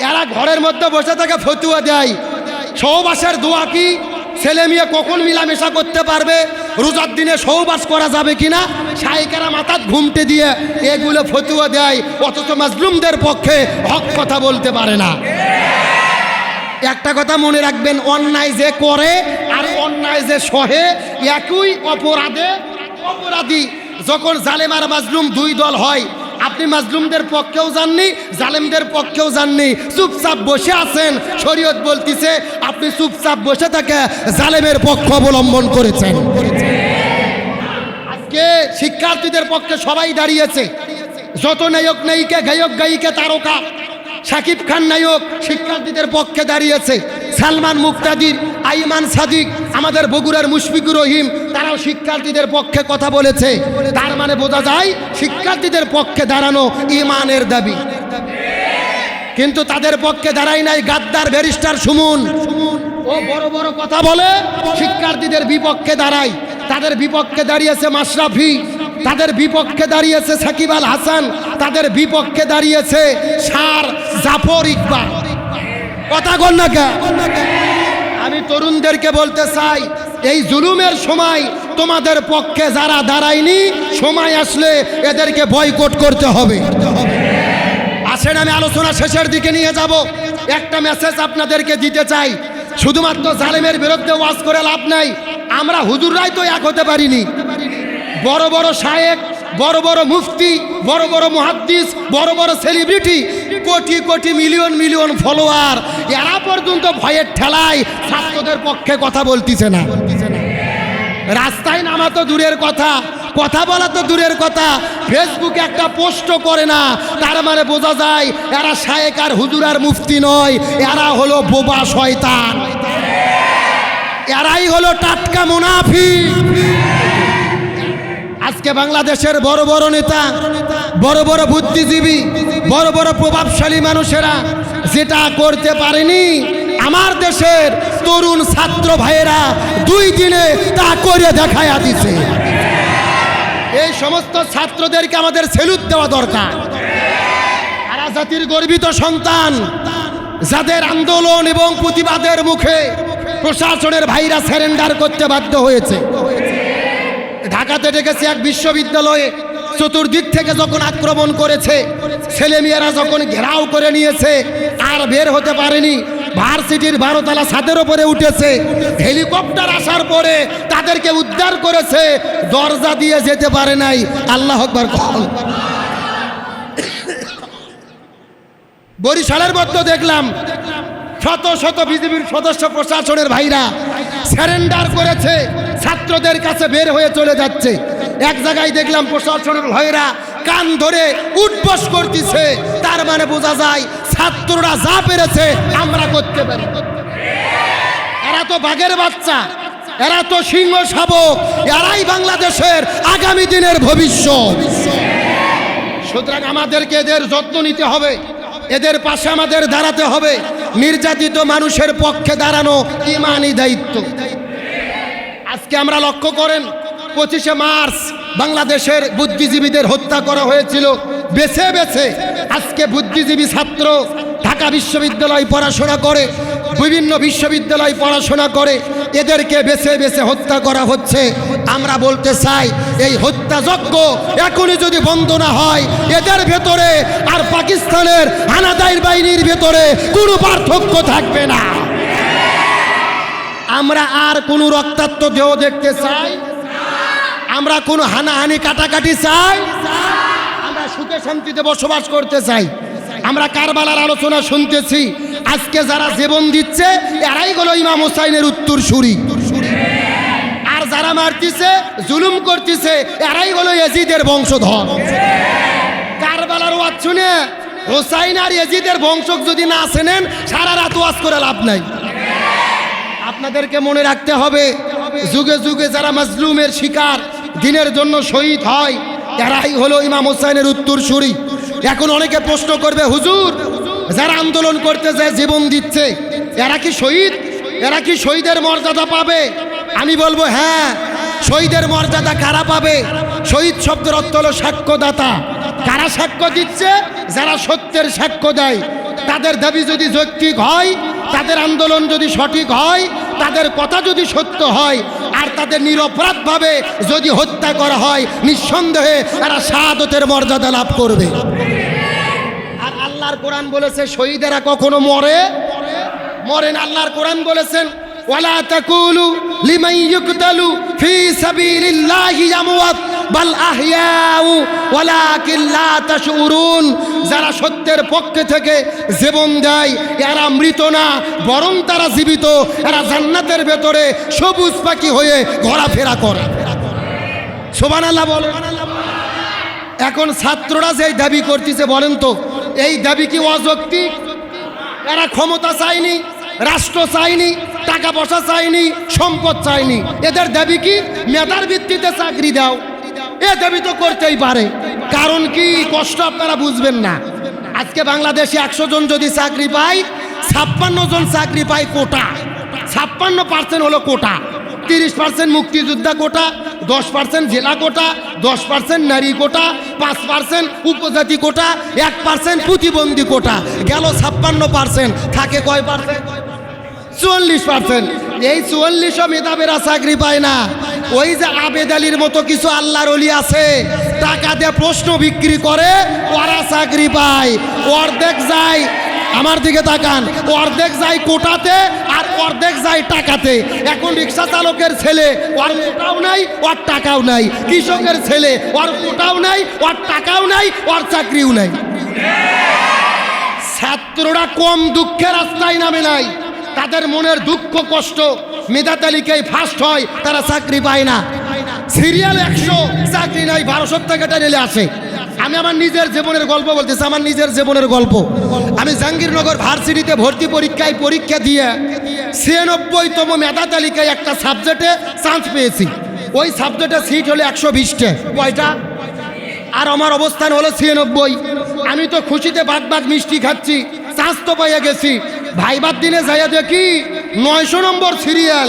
এরা ঘরের মধ্যে বসে থেকে ফতুয়া দেয়। সৌবাসের দোয়া কি? ছেলে মেয়ে কখন মিলামেশা করতে পারবে? রোজার দিনে সৌবাস করা যাবে কিনা? সাইকেরা মাথার ঘুমটে দিয়ে এগুলো ফতুয়া দেয়, অথচ মাজলুমদের পক্ষে হক কথা বলতে পারে না। একটা কথা মনে রাখবেন, অন্যায় যে করে আর অন্যায় যে সহে, একই অপরাধে অপরাধী। যখন জালেম আর মাজলুম দুই দল হয় আপনি মাজলুমদের পক্ষেও যাননি, জালেমদের পক্ষেও যাননি। চুপচাপ বসে আছেন, শরীয়ত বলতিছে, আপনি চুপচাপ বসে থাকে, জালেমের পক্ষ অবলম্বন করেছেন। আজকে শিক্ষার্থীদের পক্ষে সবাই দাঁড়িয়েছে। যত নায়ক নায়িকা গায়ক গায়িকা তারকা। শাকিব খান নায়ক শিক্ষার্থীদের পক্ষে দাঁড়িয়েছে। সালমান মুক্তাদির আইমান সাদিক, আমাদের বগুড়ার মুশফিকুর রহিম, তারাও শিক্ষার্থীদের পক্ষে কথা বলেছে। তার মানে বোঝা যায়, শিক্ষার্থীদের পক্ষে দাঁড়ানো ইমানের দাবি। কিন্তু তাদের পক্ষে দাঁড়াই নাই গাদ্দার ব্যারিস্টার সুমন। ও বড় বড় কথা বলে, শিক্ষার্থীদের বিপক্ষে দাঁড়ায়। তাদের বিপক্ষে দাঁড়িয়েছে মাশরাফি। তাদের বিপক্ষে দাঁড়িয়েছে সাকিব আল হাসান, তাদের বিপক্ষে দাঁড়িয়েছে সার জাফর ইকবাল। কথা কন না? আমি তরুণদেরকে বলতে চাই, এই জুলুমের সময় তোমাদের পক্ষে যারা দাঁড়ায়নি, সময় আসলে এদেরকে বয়কট করতে হবে। আসেন, আমি আলোচনা শেষের দিকে নিয়ে যাব। একটা মেসেজ আপনাদেরকে দিতে চাই, শুধুমাত্র জালেমের বিরুদ্ধে ওয়াজ করে লাভ নাই, আমরা হুজুররাই তো এক হতে পারিনি। বড় বড় শায়েক, বড় বড় মুফতি, বড় বড় মহাদ্দিস, বড় বড় celebrity crore crore million million follower এরা পর্যন্ত ভয়ের ঠেলায় ছাত্রদের পক্ষে কথা বলতিছে না। রাস্তায় নামা তো দূরের কথা কথা বলা তো দূরের কথা ফেসবুকে একটা পোস্ট করে না। তার মানে বোঝা যায় এরা শায়েক আর হুজুর আর মুফতি নয়, এরা হলো বোবা শয়তান। এরাই হলো টাটকা মুনাফি আজকে বাংলাদেশের বড় বড় নেতা, বড় বড় বুদ্ধিজীবী, বড় বড় প্রভাবশালী মানুষেরা যেটা করতে পারেনি, আমার দেশের তরুণ ছাত্র ভাইয়েরা দুই দিনে তা করে দেখায়া দিছে। এই সমস্ত ছাত্রদেরকে আমাদের সেলুট দেওয়া দরকার। সারা জাতির গর্বিত সন্তান, যাদের আন্দোলন এবং প্রতিবাদের মুখে প্রশাসনের ভাইরা স্যারেন্ডার করতে বাধ্য হয়েছে। ঢাকাতে ডেকেছে এক বিশ্ববিদ্যালয়ে চতুর্দিক থেকে যখন আক্রমণ করেছে, ছেলেমেয়েরা যখন ঘেরাও করে নিয়েছে, আর বের হতে পারেনি। ভার্সিটির বারোতলা ছাদের ওপরে উঠেছে। হেলিকপ্টার আসার পরে তাদেরকে উদ্ধার করেছে। দরজা দিয়ে যেতে পারে নাই। আল্লাহ আকবার বরিশালের মধ্যে দেখলাম, শত শত বিজেপির সদস্য প্রশাসনের ভাইরা স্যারেন্ডার করেছে। ছাত্রদের কাছে বের হয়ে চলে যাচ্ছে। এক জায়গায় দেখলাম প্রশাসনের ভাইরা কান ধরে উঠবস করতেছে। তার মানে বোঝা যায় ছাত্ররা যা পেরেছে আমরা করতে পারি। এরা তো বাঘের বাচ্চা, এরা তো সিংহ শাবক, এরাই বাংলাদেশের আগামী দিনের ভবিষ্যৎ। সুতরাং আমাদেরকে এদের যত্ন নিতে হবে, এদের পাশে আমাদের দাঁড়াতে হবে। নির্যাতিত মানুষের পক্ষে দাঁড়ানো ইমানই দায়িত্ব। আজকে আমরা লক্ষ্য করেন, পঁচিশে মার্চ বাংলাদেশের বুদ্ধিজীবীদের হত্যা করা হয়েছিল। বেছে বেছে আজকে বুদ্ধিজীবী ছাত্র ঢাকা বিশ্ববিদ্যালয় পড়াশোনা করে, বিভিন্ন বিশ্ববিদ্যালয় পড়াশোনা করে, এদেরকে বেছে বেছে হত্যা করা হচ্ছে। আমরা বলতে চাই, এই হত্যাযজ্ঞ এখনই যদি বন্ধ না হয়, এদের ভেতরে আর পাকিস্তানের হানাদাইর বাহিনীর ভেতরে কোনো পার্থক্য থাকবে না। আমরা আর কোনো রক্তাক্ত দেহ দেখতে চাই? আমরা কোনো হানাহানি কাটাকাটি চাই? আমরা সুখে শান্তিতে বসবাস করতে চাই। আমরা কারবালার আলোচনা শুনতেছি। আজকে যারা জীবন দিচ্ছে, এরাই হলো ইমাম হোসাইনের উত্তর সুরি। আর যারা মারতিছে, জুলুম করতেছে, এরাই হলো এজিদের বংশধর। কারবালার ওয়াজ শুনে হোসাইন আর এজিদের বংশক যদি না চেনেন, সারা রাত ওয়াজ করে লাভ নাই। আপনাদেরকে মনে রাখতে হবে, যুগে যুগে যারা মাজলুমের শিকার, দিনের জন্য শহীদ হয় এরাই হলো ইমাম হোসাইনের উত্তর সুরি এখন অনেকে প্রশ্ন করবে, হুজুর, যারা আন্দোলন করতে যায়, জীবন দিচ্ছে, এরা কি শহীদ? এরা কি শহীদের মর্যাদা পাবে? আমি বলব হ্যাঁ শহীদের মর্যাদা কারা পাবে? শহীদ শব্দের অর্থ হলো সাক্ষ্যদাতা। কারা সাক্ষ্য দিচ্ছে? যারা সত্যের সাক্ষ্য দেয়। তাদের দাবি যদি যৌক্তিক হয়, তাদের আন্দোলন যদি সঠিক হয় তাদের কথা যদি সত্য হয় আর তাদের নিরপরাধভাবে যদি হত্যা করা হয়, নিঃসন্দেহে তারা শাহাদতের মর্যাদা লাভ করবে। আর আল্লাহর কোরআন বলেছে, শহীদেরা কখনো মরে? মরেন আল্লাহর কোরআন বলেছেন, ওয়ালা তাকুলু লিমাই ইউকতালু ফি সাবিলিল্লাহি আমওয়াত। বাল আহইয়াউ ওয়ালাকিন লা তাশউরুন যারা সত্যের পক্ষে থেকে জীবন দেয়, এরা মৃত না, বরং তারা জীবিত। এরা জান্নাতের ভেতরে সবুজ পাখি হয়ে ঘোরাফেরা করে। সুবহানাল্লাহ বলো এখন ছাত্ররা যে দাবি করতেছে বলেন তো, এই দাবি কি অযৌক্তিক এরা ক্ষমতা চায়নি, রাষ্ট্র চায়নি, টাকা পয়সা চায়নি, সম্পদ চায়নি। এদের দাবি কি? মেধার ভিত্তিতে চাকরি দাও। এ তো করতেই পারে। কারণ কি? কষ্ট আপনারা বুঝবেন না। আজকে বাংলাদেশে একশো জন যদি চাকরি পায়, ছাপ্পান্ন জন চাকরি পায় কোটা। ছাপ্পান্ন পার্সেন্ট হলো কোটা। তিরিশ পার্সেন্ট মুক্তিযোদ্ধা কোটা, দশ পার্সেন্ট জেলা কোটা, দশ পার্সেন্ট নারী কোটা, পাঁচ পার্সেন্ট উপজাতি কোটা, এক পার্সেন্ট প্রতিবন্ধী কোটা। গেল ছাপ্পান্ন পার্সেন্ট থাকে কয় পার্সেন্ট চুয়াল্লিশ পার্সেন্ট। এই চুয়াল্লিশও মেধাবেরা চাকরি পায় না। ওই যে আবেদ আলীর মতো কিছু আল্লাহর অলি আছে, টাকা দিয়ে প্রশ্ন বিক্রি করে, ওরা চাকরি পায়। অর্ধেক যায় আমার দিকে তাকান, অর্ধেক যায় কোটাতে আর অর্ধেক যায় টাকাতে। এখন রিক্সা চালকের ছেলে, ওর কোটাও নাই, ওর টাকাও নাই। কৃষকের ছেলে, ওর কোটাও নাই, ওর টাকাও নাই, ওর চাকরিও নাই। ছাত্ররা কম দুঃখের রাস্তায় নামে নাই। তাদের মনের দুঃখ, কষ্ট, মেধা তালিকায় ফার্স্ট হয়, তারা চাকরি পায় না। সিরিয়াল একশো, চাকরি নাই বারোশো টাকাটা রেলে আসে আমি আমার নিজের জীবনের গল্প বলতেছি, আমার নিজের জীবনের গল্প। আমি জাহাঙ্গীরনগর ভার্সিটিতে ভর্তি পরীক্ষায় পরীক্ষা দিয়ে ছিয়ানব্বইতম মেধা তালিকায় একটা সাবজেক্টে চান্স পেয়েছি। ওই সাবজেক্টে সিট হলো একশো বিশটে। কয়টা? আর আমার অবস্থান হলো ছিয়ানব্বই। আমি তো খুশিতে বাদ বাদ মিষ্টি খাচ্ছি চান্স তো পাইয়া গেছি। ভাইবার দিনে যাইয়া দেখি নয়শো নম্বর সিরিয়াল।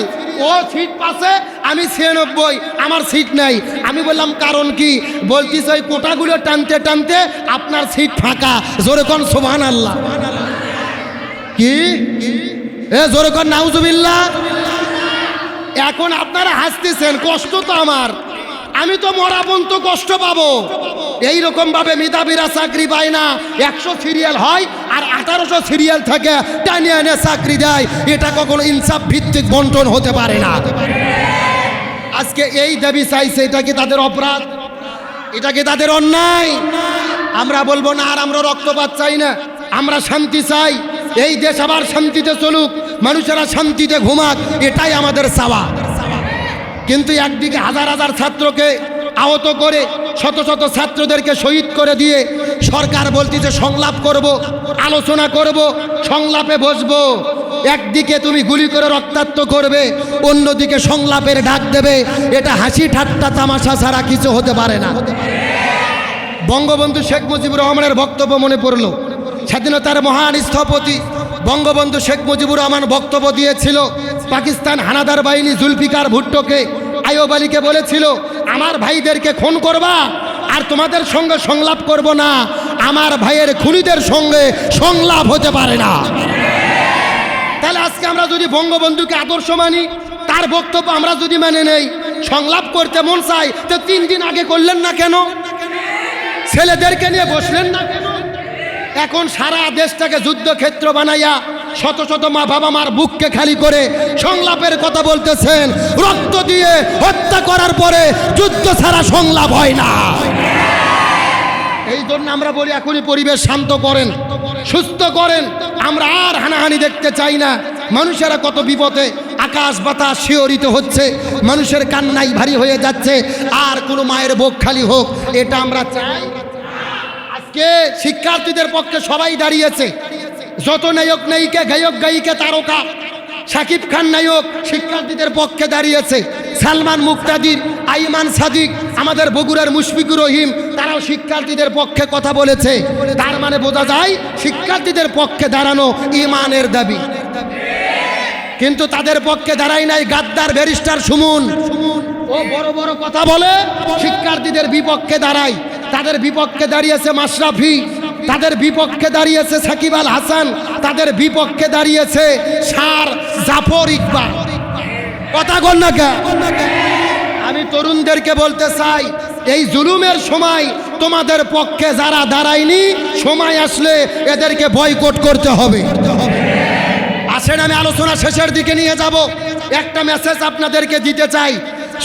ও সিট পাশে, আমি ছিয়ানব্বই, আমার সিট নাই। আমি বললাম, কারণ কি? বলতিস ওই কোটাগুলো টানতে টানতে আপনার সিট ফাঁকা। জোরে কোন সোভান আল্লাহ কি? এ, জোরে কোন, নাউজুবিল্লাহ। এখন আপনারা হাসতেছেন, কষ্ট তো আমার। আমি তো মরা পর্যন্ত কষ্ট পাবো। এই রকম ভাবে মেধাবীরা চাকরি পায় না। একশো সিরিয়াল হয় আর আঠারোশো সিরিয়াল থেকে টানিয়ে এনে চাকরি দেয়। এটা কখনো ইনসাফ ভিত্তিক বন্টন হতে পারে না। আজকে এই দাবি চাইছে, এটা কি তাদের অপরাধ? এটা কি তাদের অন্যায়? আমরা বলব না আর আমরা রক্তপাত চাই না। আমরা শান্তি চাই। এই দেশ আবার শান্তিতে চলুক, মানুষেরা শান্তিতে ঘুমাক, এটাই আমাদের চাওয়া। কিন্তু একদিকে হাজার হাজার ছাত্রকে আহত করে শত শত ছাত্রদেরকে শহীদ করে দিয়ে সরকার বলতেছে সংলাপ করব, আলোচনা করব, সংলাপে বসবো। একদিকে তুমি গুলি করে রক্তাক্ত করবে, অন্যদিকে সংলাপের ডাক দেবে। এটা হাসি ঠাট্টা তামাশা ছাড়া কিছু হতে পারে না। বঙ্গবন্ধু শেখ মুজিবুর রহমানের বক্তব্য মনে পড়ল। স্বাধীনতার মহান স্থপতি বঙ্গবন্ধু শেখ মুজিবুর রহমান বক্তব্য দিয়েছিল, পাকিস্তান হানাদার বাহিনী জুলফিকার ভুট্টোকে আয়ব আলীকে বলেছিল আমার ভাইদেরকে খুন করবা আর তোমাদের সঙ্গে সংলাপ করব না। আমার ভাইয়ের খুনিদের সঙ্গে সংলাপ হতে পারে না। তাহলে আজকে আমরা যদি বঙ্গবন্ধুকে আদর্শ মানি, তার বক্তব্য আমরা যদি মেনে নেই, সংলাপ করতে মন চাই তো তিন দিন আগে করলেন না কেন? ছেলেদেরকে নিয়ে বসলেন না কেন? এখন সারা দেশটাকে যুদ্ধক্ষেত্র বানাইয়া শত শত মা বাবা মার বুককে খালি করে সংলাপের কথা বলতেছেন, রক্ত দিয়ে হত্যা করার পরে যুদ্ধ ছাড়া সংলাপ হয় না। এই জন্য আমরা বলি, এখনই পরিবেশ শান্ত করেন, সুস্থ করেন। আমরা আর হানাহানি দেখতে চাই না। মানুষেরা কত বিপদে, আকাশ বাতাস শিহরিত হচ্ছে, মানুষের কান্নাই ভারী হয়ে যাচ্ছে, আর কোনো মায়ের বুক খালি হোক, এটা আমরা চাই। আজকে শিক্ষার্থীদের পক্ষে সবাই দাঁড়িয়েছে। যত নায়ক, নায়িকা, গায়ক, গায়িকা, তারকা, সাকিব খান নায়ক, শিক্ষার্থীদের পক্ষে দাঁড়িয়েছে। সালমান মুক্তাদির, আইমান সাদিক, আমাদের বগুড়ার মুশফিকুর রহিম, তারাও শিক্ষার্থীদের পক্ষে কথা বলেছে। তার মানে বোঝা যায়, শিক্ষার্থীদের পক্ষে দাঁড়ানো ইমানের দাবি। কিন্তু তাদের পক্ষে দাঁড়াই নাই গাদ্দার ব্যারিস্টার সুমন। ও বড় বড় কথা বলে, শিক্ষার্থীদের বিপক্ষে দাঁড়ায়। তাদের বিপক্ষে দাঁড়িয়েছে মাশরাফি। তাদের বিপক্ষে দাঁড়িয়েছে সাকিব আল হাসান, তাদের বিপক্ষে দাঁড়িয়েছে সার জাফর ইকবাল। কথা কন না কে? আমি তরুণদেরকে বলতে চাই, এই জুলুমের সময় তোমাদের পক্ষে যারা দাঁড়ায়নি, সময় আসলে এদেরকে বয়কট করতে হবে। আসেন, আমি আলোচনা শেষের দিকে নিয়ে যাব। একটা মেসেজ আপনাদেরকে দিতে চাই,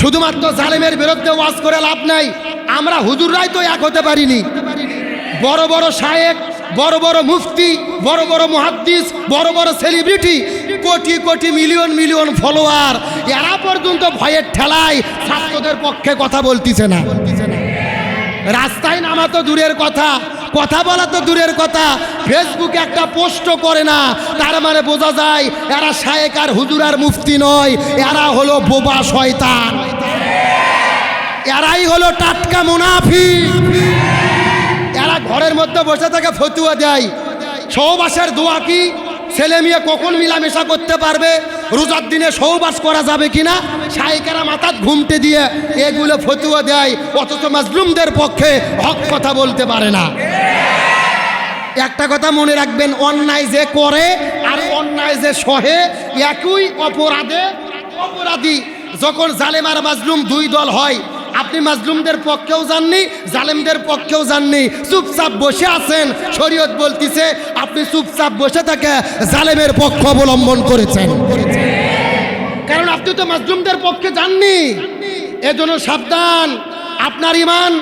শুধুমাত্র জালেমের বিরুদ্ধে ওয়াজ করে লাভ নাই, আমরা হুজুররাই তো এক হতে পারিনি। বড় বড় শায়েক, বড় বড় মুফতি, বড় বড় মহাদ্দিস, বড় বড় celebrity crore crore million million follower এরা পর্যন্ত ভয়ের ঠেলায় ছাত্রদের পক্ষে কথা বলতিছে না। রাস্তায় নামা তো দূরের কথা কথা বলা তো দূরের কথা ফেসবুকে একটা পোস্ট করে না। তার মানে বোঝা যায় এরা শায়েক আর হুজুর আর মুফতি নয়, এরা হলো বোবা শয়তান। এরাই হলো টাটকা মুনাফি ঘরের মধ্যে বসে থেকে ফতুয়া দেয়। সৌবাসের দোয়া কি? ছেলে মেয়ে কখন মিলামেশা করতে পারবে? রোজার দিনে সৌবাস করা যাবে কিনা? সাইকেরা মাথার ঘুমটে দিয়ে এগুলো ফতুয়া দেয়, অথচ মাজলুমদের পক্ষে হক কথা বলতে পারে না। একটা কথা মনে রাখবেন, অন্যায় যে করে আর অন্যায় যে সহে, একই অপরাধে অপরাধী। যখন জালেমার মাজলুম দুই দল হয় আপনি মাজলুমদের পক্ষেও যাননি, জালেমদের পক্ষেও যাননি। চুপচাপ বসে আছেন, শরীয়ত বলতিছে, আপনি চুপচাপ বসে থাকে জালেমের পক্ষ অবলম্বন করেছেন। কারণ আপনি তো মাজলুমদের পক্ষে যাননি। এজন্য সাবধান, আপনার ইমান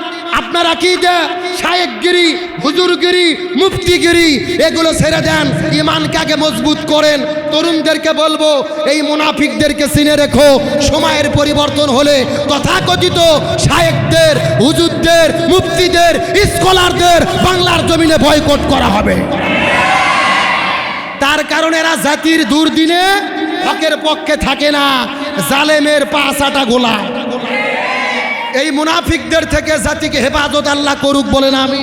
আপনার আকিদা, শায়েকগিরি, হুজুরগিরি, মুফতিগিরি, এগুলো ছেড়ে দেন। ইমানকে আগে মজবুত করেন। তরুণদেরকে বলব, এই মুনাফিকদেরকে চিনে রেখো। সময়ের পরিবর্তন হলে তথাকথিত শায়েকদের, হুজুরদের, মুফতিদের, স্কলারদের বাংলার জমিনে বয়কট করা হবে। তার কারণে এরা জাতির দুর্দিনে হকের পক্ষে থাকে না। জালেমের পাঁচাটা গোলা এই মুনাফিকদের থেকে জাতিকে হেফাজত আল্লাহ করুক বলেন আমি